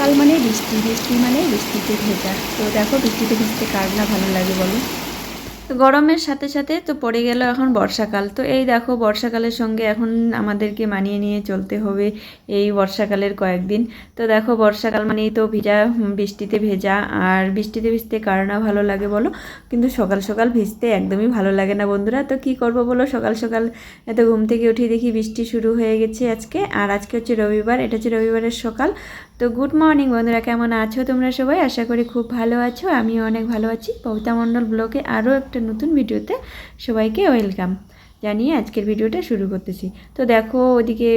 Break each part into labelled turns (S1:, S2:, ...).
S1: বর্ষাকাল মানে বৃষ্টি বৃষ্টি মানে বৃষ্টিতে ভেজা। তো দেখো বৃষ্টিতে ভিজতে কার না ভালো লাগে বলো? গরমের সাথে সাথে তো পড়ে গেল এখন বর্ষাকাল। তো এই দেখো বর্ষাকালের সঙ্গে এখন আমাদেরকে মানিয়ে নিয়ে চলতে হবে এই বর্ষাকালের কয়েকদিন। তো দেখো বর্ষাকাল মানেই তো ভিজা বৃষ্টিতে ভেজা। আর বৃষ্টিতে ভিজতে কার না ভালো লাগে বলো? কিন্তু সকাল সকাল ভিজতে একদমই ভালো লাগে না বন্ধুরা। তো কি করব বলো? সকাল সকাল এত ঘুম থেকে উঠে দেখি বৃষ্টি শুরু হয়ে গেছে আজকে। আর আজকে হচ্ছে রবিবার, এটা হচ্ছে রবিবারের সকাল। তো গুড মর্নিং বন্ধুরা, কেমন আছো তোমরা সবাই? আশা করি খুব ভালো আছো। আমিও অনেক ভালো আছি। পবিতা মণ্ডল ব্লগে আরও একটা নতুন ভিডিওতে সবাইকে ওয়েলকাম। জানিয়ে আজকের ভিডিওটা শুরু করতেছি। তো দেখো ওদিকে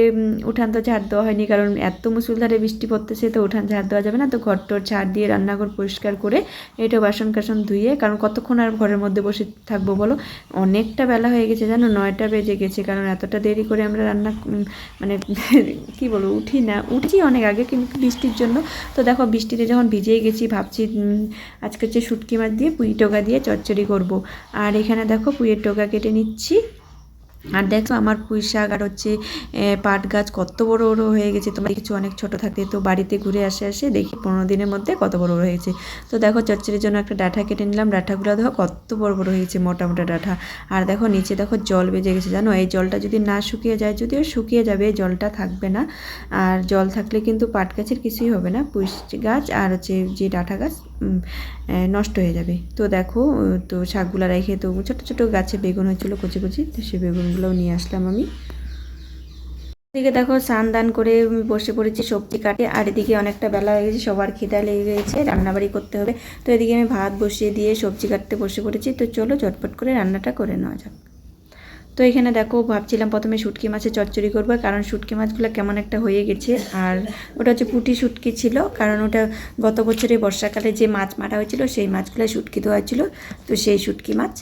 S1: উঠান তো ঝাড় দেওয়া হয়নি, কারণ এত মুসুলধারে বৃষ্টি পড়তেছে, তো উঠান ঝাড় দেওয়া যাবে না। তো ঘর টর ঝাড় দিয়ে রান্নাঘর পরিষ্কার করে এটা বাসন কাসন ধুয়ে, কারণ কতক্ষণ আর ঘরের মধ্যে বসে থাকব বলো? অনেকটা বেলা হয়ে গেছে, জানো? নয়টা বেজে গেছে, কারণ এতটা দেরি করে আমরা রান্না মানে কি বলব, উঠি না। উঠছি অনেক আগে, কিন্তু বৃষ্টির জন্য। তো দেখো, বৃষ্টিতে যখন ভিজেই গেছি, ভাবছি আজকে হচ্ছে শুটকি মাছ দিয়ে পুঁই টোকা দিয়ে চচ্চড়ি করব। আর এখানে দেখো, পুঁইয়ের টোকা কেটে নিচ্ছি। আর দেখো আমার পুঁই শাক আর হচ্ছে পাট গাছ কত বড় বড় হয়ে গেছে। তোমরা কিছু অনেক ছোট থাকতে তো বাড়িতে ঘুরে আসে আসে দেখি পনেরো দিনের মধ্যে কত বড় বড় হয়েছে। তো দেখো চচ্চড়ির জন্য একটা ডাঁটা কেটে নিলাম। ডাঁটাগুলো দেখো কত বড় বড় হয়েছে মোটা মোটা ডাঁটা আর দেখো নিচে দেখো জল বেজে গেছে, জানো? এই জলটা যদি না শুকিয়ে যায়, যদিও শুকিয়ে যাবে জলটা থাকবে না। আর জল থাকলে কিন্তু পাট গাছের কিছুই হবে না। পুঁই গাছ আর হচ্ছে যে ডাঁটা গাছ নষ্ট হয়ে যাবে। তো দেখো, তো শাকগুলো রেখে তো ছোটো ছোটো গাছে বেগুন হয়েছিল, কচি কচি, তো সেই বেগুনগুলোও নিয়ে আসলাম আমি। এদিকে দেখো স্নান দান করে বসে পড়েছি, সবজি কাটে, আর এদিকে অনেকটা বেলা হয়ে গেছে, সবার খিদা লেগে গেছে, রান্নাবাড়ি করতে হবে। তো এদিকে আমি ভাত বসিয়ে দিয়ে সবজি কাটতে বসে পড়েছি, তো চলো ঝটপট করে রান্নাটা করে নেওয়া যাক। তো এখানে দেখো, ভাবছিলাম প্রথমে শুটকি মাছের চচ্চড়ি করব, কারণ শুটকি মাছগুলো কেমন একটা হয়ে গেছে, আর ওটা হচ্ছে পুঁটি শুটকি ছিল, কারণ ওটা গত বছরে বর্ষাকালে যে মাছ মারা হয়েছিল, সেই মাছগুলো শুটকি দেওয়া হয়েছিল, তো সেই শুটকি মাছ।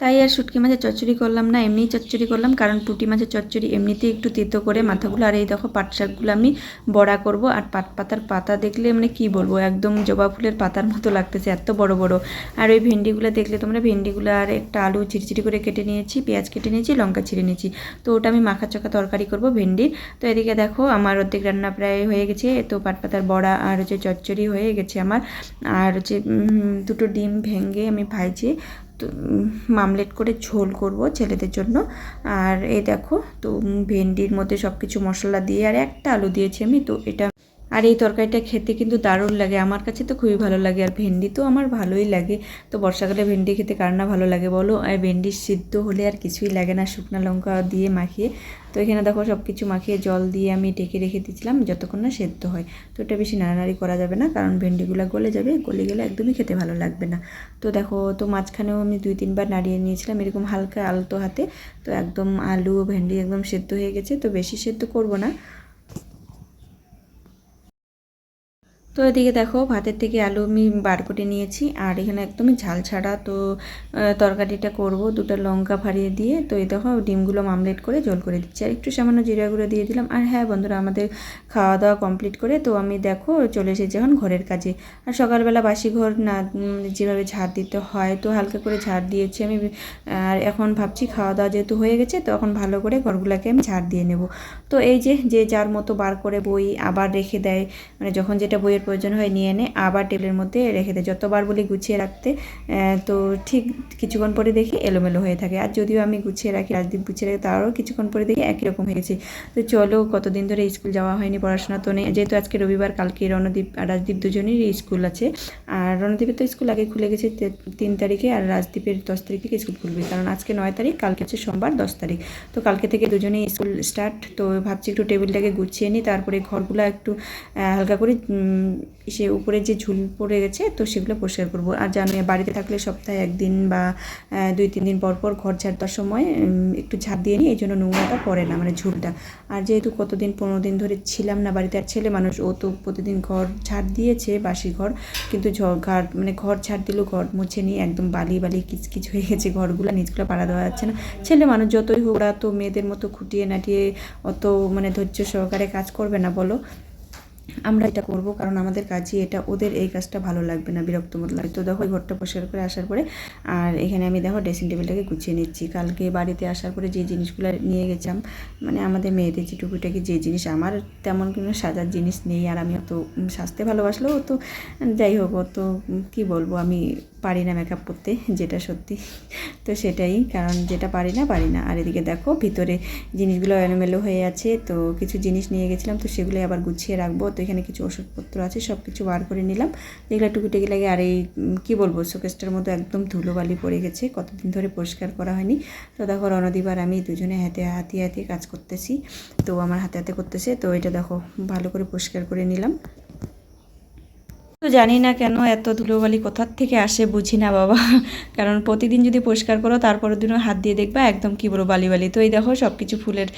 S1: তাই আর শুটকি মাছের চচ্চড়ি করলাম না, এমনিই চচ্চড়ি করলাম, কারণ পুঁটি মাছের চচ্চড়ি এমনিতেই একটু তেতো করে মাথাগুলো। আর এই দেখো পাট শাকগুলো আমি বড়া করব, আর পাট পাতার পাতা দেখলে মানে কি বলব, একদম জবা ফুলের পাতার মতো লাগতেছে এত বড় বড়। আর ওই ভেন্ডিগুলো দেখলে তোমরা, ভেন্ডিগুলো আর একটা আলু চিরচিরি করে কেটে নিয়েছি, পেঁয়াজ কেটে নিয়েছি, লঙ্কা ছিঁড়ে নিয়েছি। তো ওটা আমি মাখা চকা তরকারি করব ভেন্ডির তো এদিকে দেখো আমার অর্ধেক রান্না প্রায় হয়ে গেছে, তো পাট পাতার বড়া আর হচ্ছে চচ্চড়ি হয়ে গেছে আমার। আর হচ্ছে দুটো ডিম ভেঙে আমি ভাইছি মামলেট করে ঝোল করব ছেলেদের জন্য। আর এ দেখো, তো ভেন্ডির মধ্যে সব কিছু মশলা দিয়ে, আর একটা আলু দিয়েছি আমি, তো এটা আর এই তরকারিটা খেতে কিন্তু দারুণ লাগে। আমার কাছে তো খুবই ভালো লাগে আর ভেন্ডি তো আমার ভালোই লাগে। তো বর্ষাকালে ভেন্ডি খেতে কার না ভালো লাগে বলো? আর ভেন্ডি সিদ্ধ হলে আর কিছুই লাগে না, শুকনো লঙ্কা দিয়ে মাখিয়ে। তো এখানে দেখো সব কিছু মাখিয়ে জল দিয়ে আমি ঢেকে রেখে দিয়েছিলাম, যতক্ষণ না সেদ্ধ হয়। তো এটা বেশি নাড়ানাড়ি করা যাবে না, কারণ ভেন্ডিগুলো গলে যাবে, গলে গেলে একদমই খেতে ভালো লাগবে না। তো দেখো, তো মাঝখানেও আমি দুই তিনবার নাড়িয়ে নিয়েছিলাম, এরকম হালকা আলতো হাতে। তো একদম আলু ভেন্ডি একদম সেদ্ধ হয়ে গেছে, তো বেশি সেদ্ধ করব না। তো এদিকে দেখো ভাতের থেকে আলু আমি বার করে নিয়েছি, আর এখানে একদমই ঝাল ছাড়া। তো তরকারিটা করব দুটো লঙ্কা ফাড়িয়ে দিয়ে। তো এই দেখো ডিমগুলো মামলেট করে জল করে দিচ্ছি। আর একটু সামান্য জিরা গুঁড়ো দিয়ে দিলাম। আর হ্যাঁ বন্ধুরা, আমাদের খাওয়া দাওয়া কমপ্লিট করে তো আমি দেখো চলে এসেছি এখন ঘরের কাজে। আর সকালবেলা বাসি ঘর না যেভাবে ঝাড় দিতে হয় তো হালকা করে ঝাড় দিয়েছি আমি। আর এখন ভাবছি খাওয়া দাওয়া যেহেতু হয়ে গেছে তো এখন ভালো করে ঘরগুলোকে আমি ঝাড় দিয়ে নেব। তো এই যে যে যার মতো বার করে বই আবার রেখে দেয় মানে যখন যেটা বইয়ের প্রয়োজন হয় নিয়ে এনে আবার টেবিলের মধ্যে রেখে দেয়। যতবার বলি গুছিয়ে রাখতে তো ঠিক কিছুক্ষণ পরে দেখি এলোমেলো হয়ে থাকে। আর যদিও আমি গুছিয়ে রাখি, রাজদীপ গুছিয়ে রাখি, তারও কিছুক্ষণ পরে দেখি একই রকম হয়ে গেছে। তো চলো, কতদিন ধরে স্কুল যাওয়া হয়নি, পড়াশোনা তো নেই। যেহেতু আজকে রবিবার, কালকে রণদীপ আর রাজদীপ দুজনেরই স্কুল আছে। আর রণদীপের তো স্কুল আগে খুলে গেছে তিন তারিখে আর রাজদীপের দশ তারিখ স্কুল খুলবে? কারণ আজকে নয় তারিখ, কালকে হচ্ছে সোমবার দশ তারিখ। তো কালকে থেকে দুজনেই স্কুল স্টার্ট। তো ভাবছি একটু টেবিলটাকে গুছিয়ে নিই তারপরে ঘরগুলো একটু হালকা করে সে উপরে যে ঝুল পড়ে গেছে, তো সেগুলো পরিষ্কার করব। আর জানো বাড়িতে থাকলে সপ্তাহে একদিন বা দুই, তিন দিন পর পর ঘর ঝাড় দেওয়ার সময় একটু ঝাড় দিয়ে নিই এই জন্য নোংরাটা পড়ে না মানে ঝুলটা। আর যেহেতু কতদিন, পনেরো দিন ধরে ছিলাম না বাড়িতে, আর ছেলে মানুষ, ও তো প্রতিদিন ঘর ঝাড় দিয়েছে, বাসি ঘর, কিন্তু ঘর মানে ঘর ঝাড় দিলেও ঘর মুছে নিয়ে একদম বালি বালি কিচকিচ হয়ে গেছে ঘরগুলো নিচগুলো পাড়া দেওয়া যাচ্ছে না। ছেলে মানুষ যতই হোক, ওরা তো মেয়েদের মতো খুঁটিয়ে নাটিয়ে অত মানে ধৈর্য সহকারে কাজ করবে না বলো। আমরা এটা করব, কারণ আমাদের কাজই এটা, ওদের এই কাজটা ভালো লাগবে না, বিরক্ত মতো লাগবে। তো দেখো ঘরটা পরিষ্কার করে আসার পরে, আর এখানে আমি দেখো ড্রেসিং টেবিলটাকে গুছিয়ে নিচ্ছি। কালকে বাড়িতে আসার পরে যে জিনিসগুলো নিয়ে গেছিলাম মানে আমাদের মেয়েদের যে টুকুটাকি যে জিনিস, আমার তেমন কোনো সাজার জিনিস নেই, আর আমি অত সাজতে ভালোবাসলেও তো যাই হোক, অত কী বলব, আমি পারি না মেকআপ করতে, যেটা সত্যি। তো সেটাই, কারণ যেটা পারি না পারি না। আর এদিকে দেখো, ভিতরে জিনিসগুলো এলোমেলো হয়ে আছে, তো কিছু জিনিস নিয়ে গেছিলাম, তো সেগুলো আবার গুছিয়ে রাখব। তো এখানে কিছু ওষুধপত্র আছে সব কিছু বার করে নিলাম। যেগুলো টুকিটাকি লাগে আর এই কী বলব, শোকেসটার মতো একদম ধুলোবালি পড়ে গেছে, কতদিন ধরে পরিষ্কার করা হয়নি। তো দেখো রণদীপ আমি দুজনে হাতে হাতিয়ে হাতে কাজ করতেছি, তো আমার হাতে হাতে করতেছে, তো এটা দেখো, ভালো করে পরিষ্কার করে নিলাম। তো জানি না কেন এত ধুলোবালি কোথার থেকে আসে বুঝি না বাবা। কারণ প্রতিদিন যদি পরিষ্কার করো, তারপরের দিনও হাত দিয়ে দেখবা একদম কী বলব বালি বালি তো এই দেখো সব কিছু ফুলের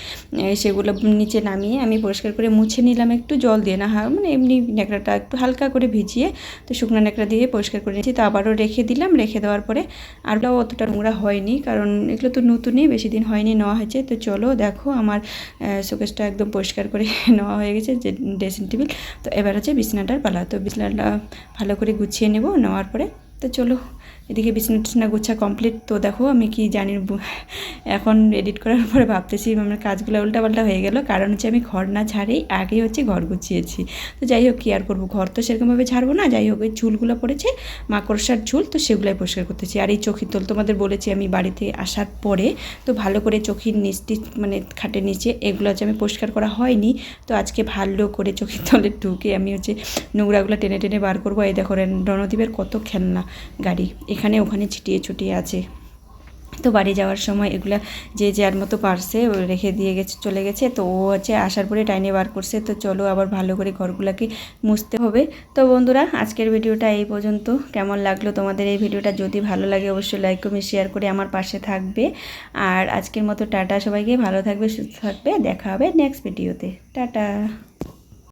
S1: সেগুলো নিচে নামিয়ে আমি পরিষ্কার করে মুছে নিলাম একটু জল দিয়ে। না মানে এমনি ন্যাকড়াটা একটু হালকা করে ভিজিয়ে তো শুকনো ন্যাকড়া দিয়ে পরিষ্কার করে নিয়েছি। তো আবারও রেখে দিলাম, রেখে দেওয়ার পরে আরও অতটা নোংরা হয়নি কারণ এগুলো তো নতুনই, বেশি দিন হয়নি নেওয়া হয়েছে। তো চলো দেখো আমার শোকেসটা একদম পরিষ্কার করে নেওয়া হয়ে গেছে যে ড্রেসিং টেবিল। তো এবার হচ্ছে বিছানাটার পালা। তো বিছানাটা ভালো করে গুছিয়ে নেব নেওয়ার পরে তো চলো এদিকে বিছানা টিছনা গুছা কমপ্লিট তো দেখো আমি কি জানি এখন এডিট করার পরে ভাবতেছি আমার কাজগুলো উল্টাপাল্টা হয়ে গেল। কারণ হচ্ছে আমি ঘর না ছাড়েই আগে হচ্ছে ঘর গুছিয়েছি। তো যাই হোক, কী আর করব? ঘর তো সেরকমভাবে ছাড়বো না। যাই হোক ওই ঝুলগুলো পড়েছে, মাকড়সার ঝুল তো সেগুলাই পরিষ্কার করতেছি। আর এই চোখের তোল তোমাদের বলেছি আমি বাড়িতে আসার পরে, তো ভালো করে চোখের নিচটি মানে খাটের নিচে এগুলো হচ্ছে আমি পরিষ্কার করা হয়নি। তো আজকে ভালো করে চোখের তলে ঢুকে আমি হচ্ছে নোংরাগুলো টেনে টেনে বার করব। এই দেখো, রণদীপের কত খেলনা গাড়ি। এখানে, ওখানে ছিটিয়ে ছুটিয়ে আছে। তো বাড়ি যাওয়ার সময় এগুলা যে যার মতো পারছে রেখে দিয়ে গেছে, চলে গেছে। তো ও হচ্ছে আসার পরে টাইনে বার করছে। তো চলো আবার ভালো করে ঘরগুলোকে মুছতে হবে। তো বন্ধুরা, আজকের ভিডিওটা এই পর্যন্ত। কেমন লাগল তোমাদের এই ভিডিওটা? যদি ভালো লাগে অবশ্যই লাইক কমেন্ট শেয়ার করে আমার পাশে থাকবে। আর আজকের মতো টাটা সবাইকে। ভালো থাকবে, সুস্থ থাকবে। দেখা হবে নেক্সট ভিডিওতে টাটা।